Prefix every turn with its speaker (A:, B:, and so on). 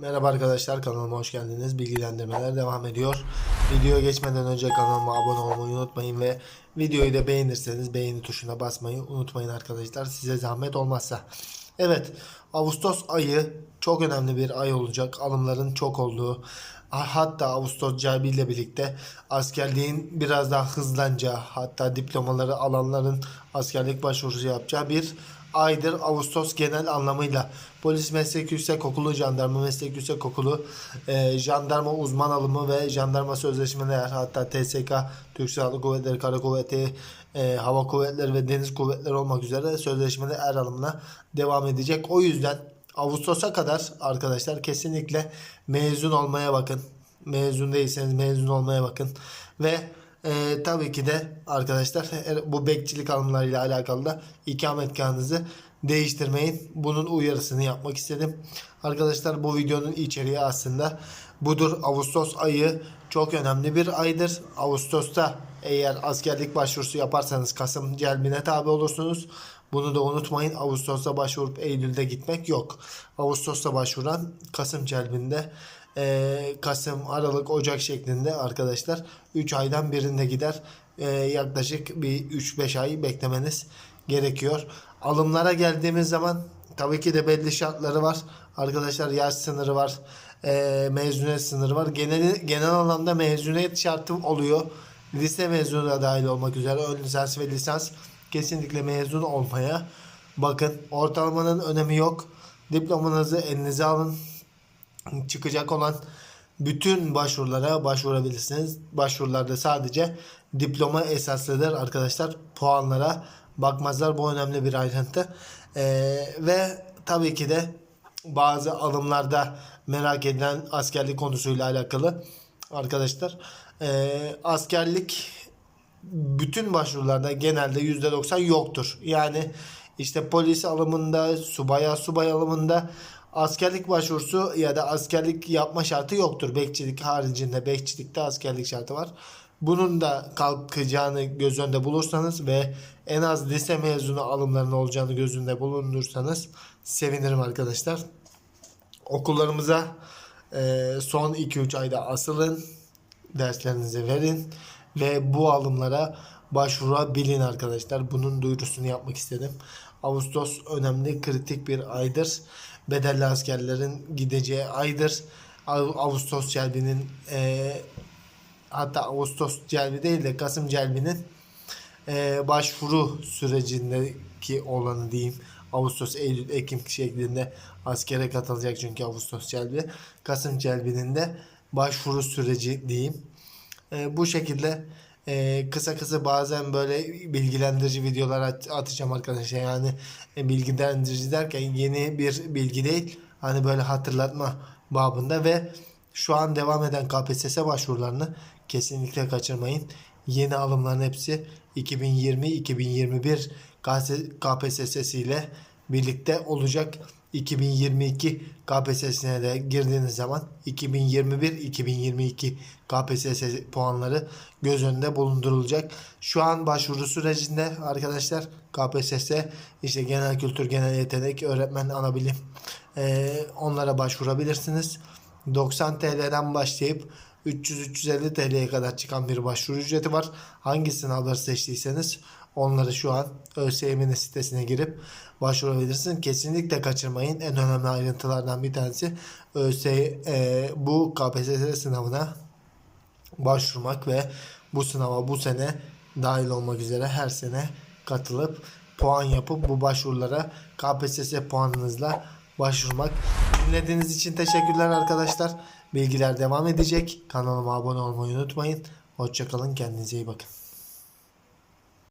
A: Merhaba arkadaşlar kanalıma hoş geldiniz. Bilgilendirmeler devam ediyor. Videoya geçmeden önce kanalıma abone olmayı unutmayın ve videoyu da beğenirseniz beğeni tuşuna basmayı unutmayın arkadaşlar. Size zahmet olmazsa. Evet Ağustos ayı çok önemli bir ay olacak. Alımların çok olduğu hatta Ağustos Cerbi ile birlikte askerliğin biraz daha hızlanacağı hatta diplomaları alanların askerlik başvurusu yapacağı bir aydır Ağustos genel anlamıyla. Polis Meslek Yüksekokulu, Jandarma Meslek Yüksekokulu, e, Jandarma uzman alımı ve Jandarma sözleşmeleri hatta TSK, Türk Silahlı Kuvvetleri, Kara Kuvveti, e, Hava Kuvvetleri ve Deniz Kuvvetleri olmak üzere sözleşmeli er alımına devam edecek. O yüzden Ağustos'a kadar arkadaşlar kesinlikle mezun olmaya bakın. Mezun değilseniz mezun olmaya bakın. Ve e, tabii ki de arkadaşlar bu bekçilik alımlarıyla alakalı da ikametgahınızı değiştirmeyin. Bunun uyarısını yapmak istedim. Arkadaşlar bu videonun içeriği aslında budur. Ağustos ayı çok önemli bir aydır. Ağustos'ta eğer askerlik başvurusu yaparsanız Kasım celbine tabi olursunuz. Bunu da unutmayın. Ağustos'ta başvurup Eylül'de gitmek yok. Ağustos'ta başvuran Kasım celbinde e, Kasım, Aralık, Ocak şeklinde arkadaşlar 3 aydan birinde gider. E, yaklaşık bir 3-5 ay beklemeniz gerekiyor. Alımlara geldiğimiz zaman tabii ki de belli şartları var. Arkadaşlar yaş sınırı var. E, mezuniyet sınırı var. Genel, genel anlamda mezuniyet şartı oluyor. Lise mezunu da dahil olmak üzere ön lisans ve lisans kesinlikle mezun olmaya bakın. Ortalamanın önemi yok. Diplomanızı elinize alın çıkacak olan bütün başvurulara başvurabilirsiniz. Başvurularda sadece diploma esaslıdır arkadaşlar. Puanlara bakmazlar. Bu önemli bir ayrıntı. Ee, ve tabii ki de bazı alımlarda merak edilen askerlik konusuyla alakalı arkadaşlar ee, askerlik bütün başvurularda genelde %90 yoktur. Yani işte polis alımında, subaya subay alımında askerlik başvurusu ya da askerlik yapma şartı yoktur. Bekçilik haricinde bekçilikte askerlik şartı var. Bunun da kalkacağını göz önünde bulursanız ve en az lise mezunu alımlarının olacağını göz önünde bulundursanız sevinirim arkadaşlar. Okullarımıza e, son 2-3 ayda asılın, derslerinizi verin ve bu alımlara başvurabilin arkadaşlar. Bunun duyurusunu yapmak istedim. Ağustos önemli, kritik bir aydır. Bedelli askerlerin gideceği aydır. Ağ- Ağustos celbinin e, hatta Ağustos celbi değil de Kasım celbinin e, başvuru sürecindeki olanı diyeyim. Ağustos, Eylül, Ekim şeklinde askere katılacak çünkü Ağustos celbi. Kasım celbinin de başvuru süreci diyeyim. E, bu şekilde e, kısa kısa bazen böyle bilgilendirici videolar at- atacağım arkadaşlar. Yani e, bilgilendirici derken yeni bir bilgi değil. Hani böyle hatırlatma babında ve şu an devam eden KPSS başvurularını kesinlikle kaçırmayın. Yeni alımların hepsi 2020-2021 KPSS ile birlikte olacak. 2022 KPSS'ne de girdiğiniz zaman 2021-2022 KPSS puanları göz önünde bulundurulacak. Şu an başvuru sürecinde arkadaşlar KPSS işte genel kültür, genel yetenek, öğretmen, ana bilim onlara başvurabilirsiniz. 90 TL'den başlayıp 300-350 TL'ye kadar çıkan bir başvuru ücreti var. Hangi sınavları seçtiyseniz onları şu an ÖSYM'nin sitesine girip başvurabilirsin. Kesinlikle kaçırmayın. En önemli ayrıntılardan bir tanesi ÖSY, e, bu KPSS sınavına başvurmak ve bu sınava bu sene dahil olmak üzere her sene katılıp puan yapıp bu başvurulara KPSS puanınızla başvurmak. Dinlediğiniz için teşekkürler arkadaşlar. Bilgiler devam edecek. Kanalıma abone olmayı unutmayın. Hoşçakalın. Kendinize iyi bakın.